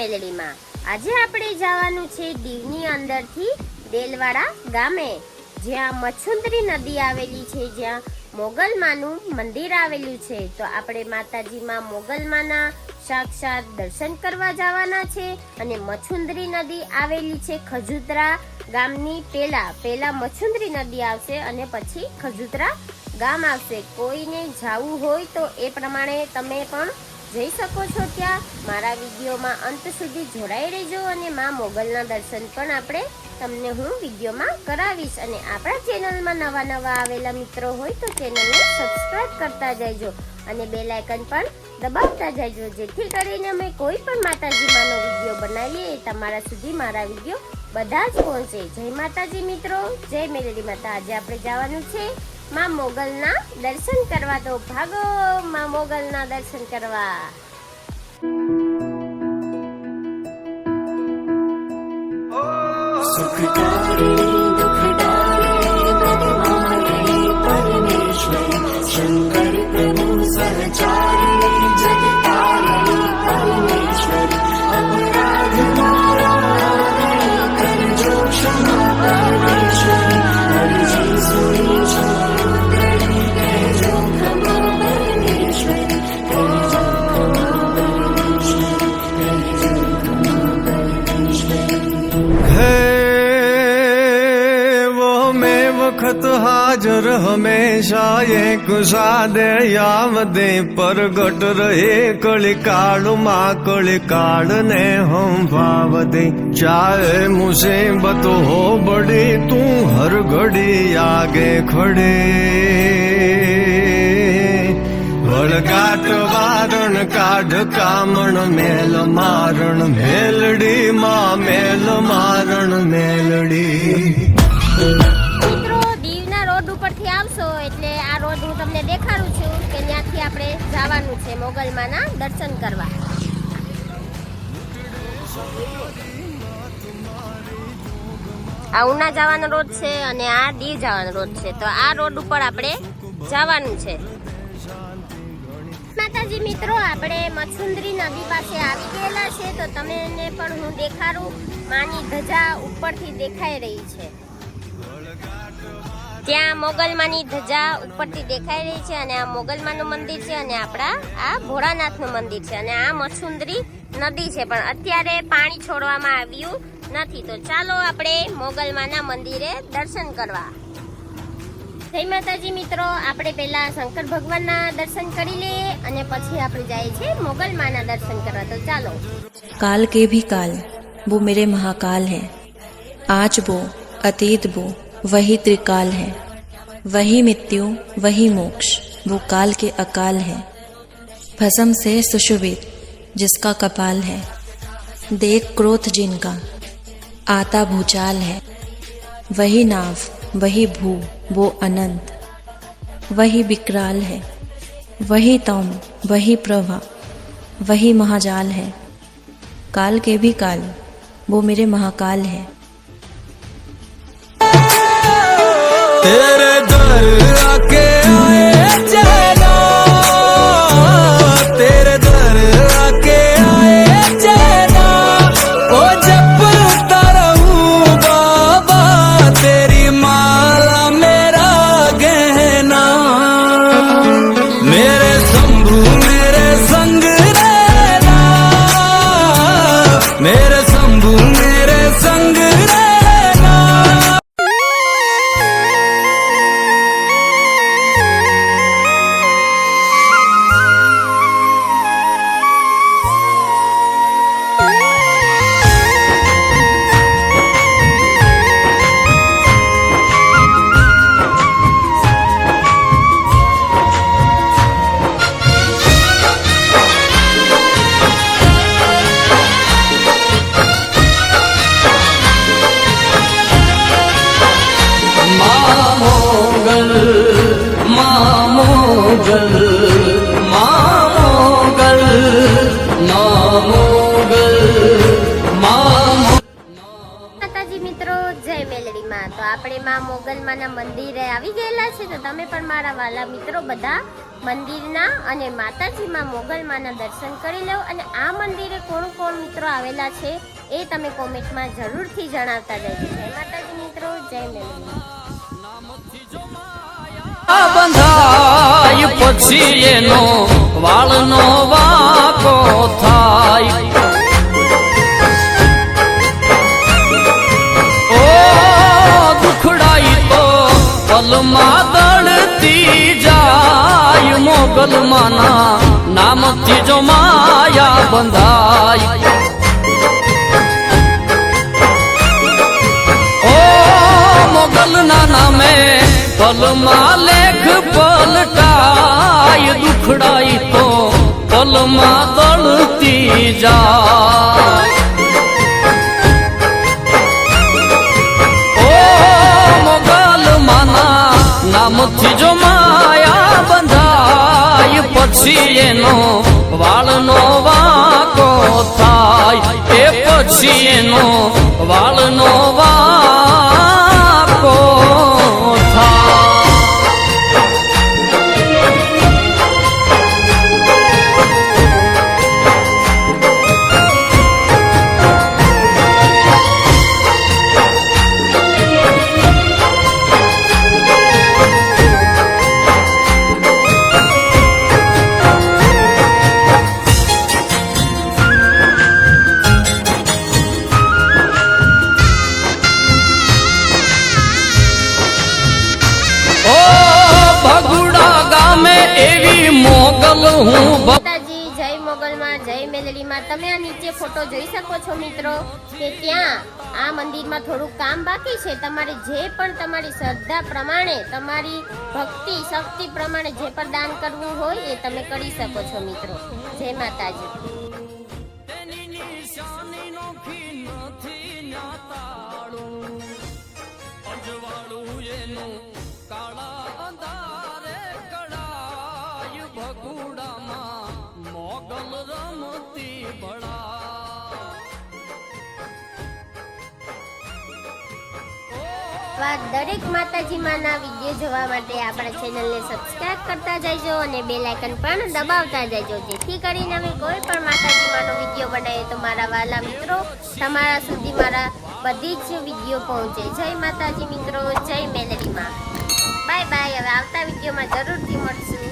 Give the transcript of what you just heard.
મેલડીમાં. આજે આપણે જવાનું છે દીવની અંદરથી દેલવાડા ગામે. જ્યાં મચ્છુંદરી નદી આવેલી છે, જ્યાં મોગલમાનું મંદિર આવેલું છે. તો આપણે માતાજીમાં મોગલમાના સાક્ષાત દર્શન કરવા જવાના છે અને મચ્છુંદરી નદી આવેલી છે ખજુતરા ગામની પેલા. પેલા મચ્છુંદરી નદી આવશે અને પછી ખજુતરા ગામ આવશે. કોઈને જવું હોય તો એ પ્રમાણે તમે પણ જઈ શકો છો ત્યાં. મારા વિડીયોમાં અંત સુધી જોડાઈ રહેજો અને માં મોગલના દર્શન પણ આપણે તમને હું વિડીયોમાં કરાવીશ. અને આપણા ચેનલમાં નવા નવા આવેલા મિત્રો હોય તો ચેનલને સબસ્ક્રાઇબ કરતા જજો અને બે લાયકન પણ દબાવતા જજો જેથી કરીને અમે કોઈ પણ માતાજી માનો વીડિયો બનાવીએ તમારા સુધી મારા વીડિયો બધા જ પહોંચે. જય માતાજી મિત્રો, જય મેલેડી માતા. આજે આપણે જવાનું છે માં મોગલના દર્શન કરવા તો ભાગો મા મોગલના દર્શન કરવા. સુખ है वो हमें वक्त हाजर हमेशा ये कुशा दे यावदे पर गट रहे कलिकाल माँ कलिकाल ने हम भाव दे चाहे मुसीबत हो बड़ी तू हर घड़ी आगे खड़े વળગાટ વારણ કાઢ કામણ મેલ મારણ મેલડી માં તમને છું કે ત્યાંથી આપણે જવાનું છે મોગલમાના દર્શન કરવા. આ ઉના જવાનો રોડ છે અને આ દીવ જવાનો રોડ છે. તો આ રોડ ઉપર આપણે જવાનું છે. માતાજી મિત્રો, આપણે મચ્છુંદ્રી નદી પાસે આવી ગયેલા છે, તો તમને પણ હું દેખાડું. માની ધજા ઉપરથી દેખાઈ રહી છે. ત્યાં મોગલમાની ધજા ઉપરથી દેખાઈ રહી છે અને આ મોગલમાનું મંદિર છે અને આપણા આ ભોળાનાથનું મંદિર છે અને આ મચ્છુંદરી નદી છે પણ અત્યારે પાણી છોડવામાં આવ્યું નથી તો ચાલો આપણે મોગલમાના મંદિરે દર્શન કરવા જય માતાજી મિત્રો આપણે પહેલા શંકર ભગવાનના દર્શન કરી લઈએ અને પછી આપણે જઈએ છીએ મોગલમાના દર્શન કરવા તો ચાલો काल के भी काल वो मेरे महाकाल हैं आज वो अतीत वो वही त्रिकाल है। वही मृत्यु, वही मोक्ष, वो काल के अकाल है। भस्म से सुशोभित, जिसका कपाल है। देख क्रोध जिनका, आता भूचाल है। वही नाव, वही भू, वो अनंत। वही विकराल है। वही तम, वही प्रभा, वही महाजाल है। काल के भी काल, वो मेरे महाकाल है। ਤੇਰੇ ਦਰ ਆ ਕੇ ਆਏ ਜੇ। મેલડીમાં તો આપણે માં મોગલમાના મંદિરે આવી ગયેલા છે. તો તમે પણ મારા વાલા મિત્રો બધા મંદિરના અને માતાજીમાં મોગલમાના દર્શન કરી લો. અને આ મંદિરે કોણ કોણ મિત્રો આવેલા છે એ તમે કોમેન્ટમાં જરૂરથી જણાવતા જજો જય માતાજી મિત્રો, જય મેલડી પછી એનો વાળનો વાકો પલમાં દળતી જાય મોગલમાના નામથી જો માયા બંધાય. ઓ મોગલ ના નામે પલમાં લેખ પલટાય દુખડાય તો પલમાં દળતી જાય. પછી એનો વાળનો વાકો થાય. એ પછી એનો વાળનો વાકો મોગલ હું માતાજી, જય મોગલમાં, જય મેલડીમાં તમે આ નીચે ફોટો જોઈ શકો છો મિત્રો કે ત્યાં આ મંદિરમાં થોડું કામ બાકી છે. તમારે જે પણ તમારી શ્રદ્ધા પ્રમાણે, તમારી ભક્તિ, શક્તિ પ્રમાણે જે પણ દાન કરવું હોય એ તમે કરી શકો છો મિત્રો. જય માતાજી. આવા દરેક માતાજીમાંના વીડિયો જોવા માટે આપણા ચેનલને સબસ્ક્રાઇબ કરતા જજો અને બેલ આઇકન પણ દબાવતા જજો જેથી કરીને અમે કોઈ પણ માતાજીમાંનો વીડિયો બનાવીએ તો મારા વાલા મિત્રો તમારા સુધી મારા બધી જ વીડિયો પહોંચે. જય માતાજી મિત્રો, જય મેલરીમાં બાય બાય હવે આવતા વિડીયોમાં જરૂરથી મળશું.